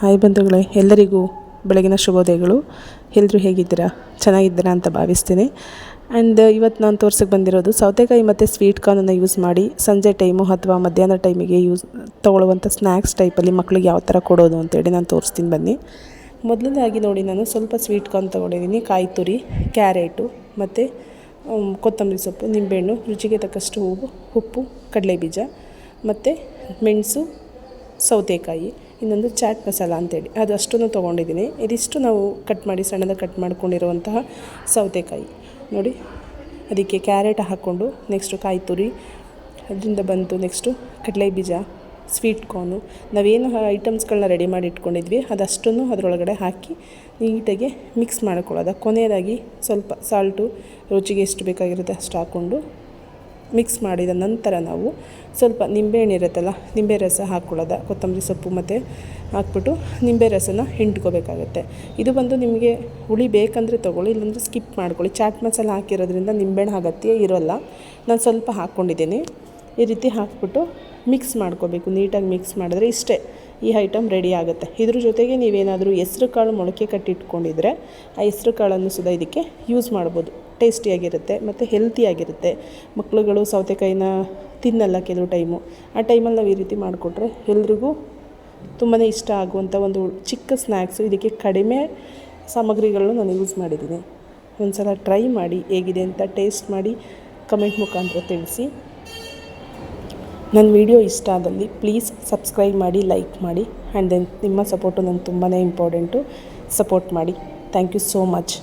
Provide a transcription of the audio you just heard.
Hi ಬಂಧುಗಳೇ, ಎಲ್ಲರಿಗೂ ಬೆಳಗಿನ ಶುಭೋದಯಗಳು. ಎಲ್ಲರೂ ಹೇಗಿದ್ದೀರಾ? ಚೆನ್ನಾಗಿದ್ದೀರಾ ಅಂತ ಭಾವಿಸ್ತೀನಿ. ಆ್ಯಂಡ್ ಇವತ್ತು ನಾನು ತೋರ್ಸಕ್ಕೆ ಬಂದಿರೋದು ಸೌತೆಕಾಯಿ ಮತ್ತು ಸ್ವೀಟ್ ಕಾರ್ನನ್ನು ಯೂಸ್ ಮಾಡಿ ಸಂಜೆ ಟೈಮು ಅಥವಾ ಮಧ್ಯಾಹ್ನ ಟೈಮಿಗೆ ಯೂಸ್ ತೊಗೊಳ್ಳುವಂಥ ಸ್ನ್ಯಾಕ್ಸ್ ಟೈಪಲ್ಲಿ ಮಕ್ಳಿಗೆ ಯಾವ ಥರ ಕೊಡೋದು ಅಂತೇಳಿ ನಾನು ತೋರಿಸ್ತೀನಿ ಬನ್ನಿ. ಮೊದಲನೇದಾಗಿ ನೋಡಿ ನಾನು ಸ್ವಲ್ಪ ಸ್ವೀಟ್ ಕಾರ್ನ್ ತೊಗೊಂಡಿದ್ದೀನಿ, ಕಾಯಿ ತುರಿ ಕ್ಯಾರೆಟು ಮತ್ತು ಕೊತ್ತಂಬರಿ ಸೊಪ್ಪು, ನಿಂಬೆಹಣ್ಣು, ರುಚಿಗೆ ತಕ್ಕಷ್ಟು ಉಪ್ಪು ಕಡಲೆ ಬೀಜ ಮತ್ತು ಮೆಣಸು, ಸೌತೆಕಾಯಿ. ಇನ್ನೊಂದು ಚಾಟ್ ಮಸಾಲ ಅಂತೇಳಿ. ಅದು ಅಷ್ಟನ್ನು ತೊಗೊಂಡಿದ್ದೀನಿ. ಇದಿಷ್ಟು ನಾವು ಕಟ್ ಮಾಡಿ ಸಣ್ಣದಾಗಿ ಕಟ್ ಮಾಡಿಕೊಂಡಿರುವಂತಹ ಸೌತೆಕಾಯಿ. ನೋಡಿ, ಅದಕ್ಕೆ ಕ್ಯಾರೆಟ್ ಹಾಕ್ಕೊಂಡು ನೆಕ್ಸ್ಟು ಕಾಯಿ ತುರಿ, ಅದರಿಂದ ಬಂತು ನೆಕ್ಸ್ಟು ಕಡಲೆ ಬೀಜ ಸ್ವೀಟ್ ಕಾರ್ನು ನಾವೇನು ಐಟಮ್ಸ್ಗಳನ್ನ ರೆಡಿ ಮಾಡಿ ಇಟ್ಕೊಂಡಿದ್ವಿ, ಅದಷ್ಟನ್ನು ಅದರೊಳಗಡೆ ಹಾಕಿ ನೀಟಾಗಿ ಮಿಕ್ಸ್ ಮಾಡ್ಕೊಳ್ಳೋದು. ಕೊನೆಯದಾಗಿ ಸ್ವಲ್ಪ ಸಾಲ್ಟು ರುಚಿಗೆ ಎಷ್ಟು ಬೇಕಾಗಿರುತ್ತೆ ಅಷ್ಟು ಹಾಕ್ಕೊಂಡು ಮಿಕ್ಸ್ ಮಾಡಿದ ನಂತರ ನಾವು ಸ್ವಲ್ಪ ನಿಂಬೆಹಣ್ಣು ಇರುತ್ತಲ್ಲ, ನಿಂಬೆ ರಸ ಹಾಕ್ಕೊಳ್ಳೋದ ಕೊತ್ತಂಬರಿ ಸೊಪ್ಪು ಮತ್ತು ಹಾಕ್ಬಿಟ್ಟು ನಿಂಬೆ ರಸನ ಹಿಂಡ್ಕೋಬೇಕಾಗತ್ತೆ. ಇದು ಬಂದು ನಿಮಗೆ ಹುಳಿ ಬೇಕಂದರೆ ತೊಗೊಳ್ಳಿ, ಇಲ್ಲಾಂದರೆ ಸ್ಕಿಪ್ ಮಾಡ್ಕೊಳ್ಳಿ. ಚಾಟ್ ಮಸಾಲ ಹಾಕಿರೋದ್ರಿಂದ ನಿಂಬೆಹಣ್ಣು ಅಗತ್ಯ ಇರೋಲ್ಲ. ನಾನು ಸ್ವಲ್ಪ ಹಾಕ್ಕೊಂಡಿದ್ದೀನಿ. ಈ ರೀತಿ ಹಾಕ್ಬಿಟ್ಟು ಮಿಕ್ಸ್ ಮಾಡ್ಕೋಬೇಕು. ನೀಟಾಗಿ ಮಿಕ್ಸ್ ಮಾಡಿದ್ರೆ ಇಷ್ಟೇ ಈ ಐಟಮ್ ರೆಡಿ ಆಗುತ್ತೆ. ಇದ್ರ ಜೊತೆಗೆ ನೀವೇನಾದರೂ ಹೆಸ್ರು ಕಾಳು ಮೊಳಕೆ ಕಟ್ಟಿಟ್ಕೊಂಡಿದ್ರೆ ಆ ಹೆಸ್ರು ಕಾಳನ್ನು ಸುದ ಇದಕ್ಕೆ ಯೂಸ್ ಮಾಡ್ಬೋದು. ಟೇಸ್ಟಿಯಾಗಿರುತ್ತೆ ಮತ್ತು ಹೆಲ್ತಿಯಾಗಿರುತ್ತೆ. ಮಕ್ಳುಗಳು ಸೌತೆಕಾಯಿನ ತಿನ್ನಲ್ಲ ಕೆಲವು ಟೈಮು. ಆ ಟೈಮಲ್ಲಿ ನಾವು ಈ ರೀತಿ ಮಾಡಿಕೊಟ್ರೆ ಎಲ್ರಿಗೂ ತುಂಬಾ ಇಷ್ಟ ಆಗುವಂಥ ಒಂದು ಚಿಕ್ಕ ಸ್ನ್ಯಾಕ್ಸು ಇದಕ್ಕೆ ಕಡಿಮೆ ಸಾಮಗ್ರಿಗಳನ್ನು ನಾನು ಯೂಸ್ ಮಾಡಿದ್ದೀನಿ. ಒಂದು ಸಲ ಟ್ರೈ ಮಾಡಿ ಹೇಗಿದೆ ಅಂತ ಟೇಸ್ಟ್ ಮಾಡಿ ಕಮೆಂಟ್ ಮುಖಾಂತರ ತಿಳಿಸಿ. ನನ್ನ ವಿಡಿಯೋ ಇಷ್ಟ ಆದಲ್ಲಿ ಪ್ಲೀಸ್ ಸಬ್ಸ್ಕ್ರೈಬ್ ಮಾಡಿ, ಲೈಕ್ ಮಾಡಿ ಆ್ಯಂಡ್ ದೆನ್ ನಿಮ್ಮ ಸಪೋರ್ಟು ನನಗೆ ತುಂಬಾ ಇಂಪಾರ್ಟೆಂಟು ಸಪೋರ್ಟ್ ಮಾಡಿ. Thank you so much.